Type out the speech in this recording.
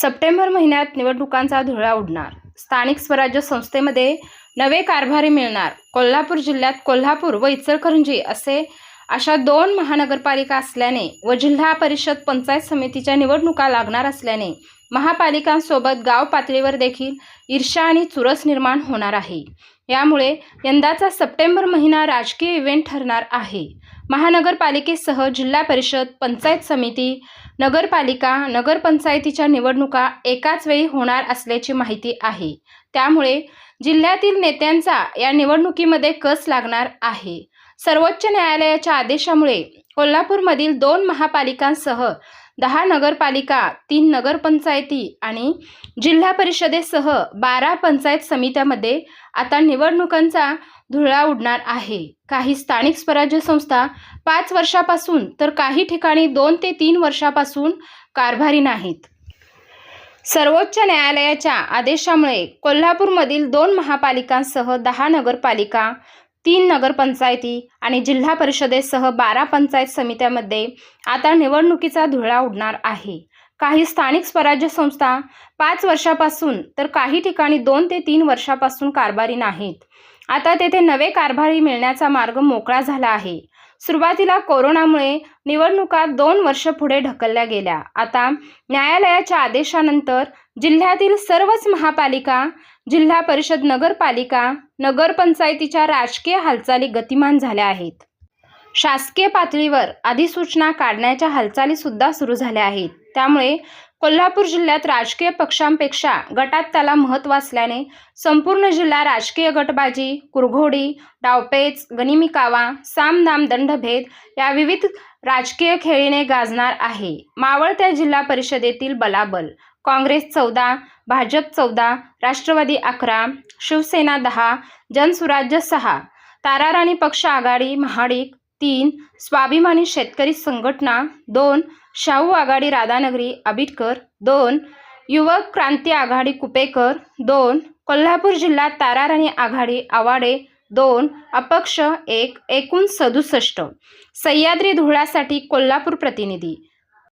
September महिन्यात निवडणुकांचा धुळा उडणार. स्थानिक स्वराज्य संस्थेमध्ये नवे कारभारी मिळणार. कोल्हापूर जिल्ह्यात कोल्हापूर व इचलकरंजी असे अशा दोन महानगरपालिका असल्याने व जिल्हा परिषद पंचायत समितीच्या निवडणुका लागणार असल्याने महापालिकांसोबत गाव पातळीवर देखील ईर्ष्या आणि चुरस निर्माण होणार आहे. यामुळे यंदाचा सप्टेंबर महिना राजकीय इव्हेंट ठरणार आहे. महानगरपालिकेसह जिल्हा परिषद पंचायत समिती नगरपालिका नगरपंचायतीच्या निवडणुका एकाच वेळी होणार असल्याची माहिती आहे. त्यामुळे जिल्ह्यातील नेत्यांचा या निवडणुकीमध्ये कस लागणार आहे? सर्वोच्च न्यायालयाच्या आदेशामुळे कोल्हापूरमधील दोन महापालिकांसह दहा नगरपालिका तीन नगरपंचायती आणि जिल्हा परिषदेसह बारा पंचायत समित्यामध्ये आता निवडणुकांचा धुळा उडणार आहे. काही स्थानिक स्वराज्य संस्था पाच वर्षापासून तर काही ठिकाणी दोन ते तीन वर्षापासून कारभारी नाहीत. सर्वोच्च न्यायालयाच्या आदेशामुळे कोल्हापूरमधील दोन महापालिकांसह दहा नगरपालिका तीन नगरपंचायती आणि जिल्हा परिषदेसह बारा पंचायत समित्यामध्ये आता निवडणुकीचा धुळा उडणार आहे. काही स्थानिक स्वराज्य संस्था पाच वर्षापासून तर काही ठिकाणी दोन ते तीन वर्षापासून कारभारी नाहीत. आता तेथे नवे कारभारी मिळण्याचा मार्ग मोकळा झाला आहे. सुरुवातीला कोरोनामुळे निवडणुका दोन वर्ष पुढे ढकलल्या गेल्या. आता न्यायालयाच्या आदेशानंतर जिल्ह्यातील सर्वच महापालिका जिल्हा परिषद नगरपालिका नगरपंचायतीच्या राजकीय हालचाली गतिमान झाल्या आहेत. शासकीय पातळीवर अधिसूचना काढण्याच्या हालचाली सुद्धा सुरू झाल्या आहेत. त्यामुळे कोल्हापूर जिल्ह्यात राजकीय पक्षांपेक्षा गटात त्याला महत्त्व असल्याने संपूर्ण जिल्हा राजकीय गटबाजी कुरघोडी डावपेच गनिमिकावा सामदाम दंडभेद या विविध राजकीय खेळीने गाजणार आहे. मावळत्या जिल्हा परिषदेतील बलाबल काँग्रेस चौदा भाजप चौदा राष्ट्रवादी अकरा शिवसेना दहा जनसुराज्य सहा. ताराराणी पक्ष आघाडी महाडिक तीन स्वाभिमानी शेतकरी संघटना दोन शाहू आघाडी राधानगरी आबिटकर दोन युवक क्रांती आघाडी कुपेकर दोन कोल्हापूर जिल्हा ताराराणी आघाडी आवाडे दोन अपक्ष एक एकूण सदुसष्ट. सह्याद्री धुळ्यासाठी कोल्हापूर प्रतिनिधी.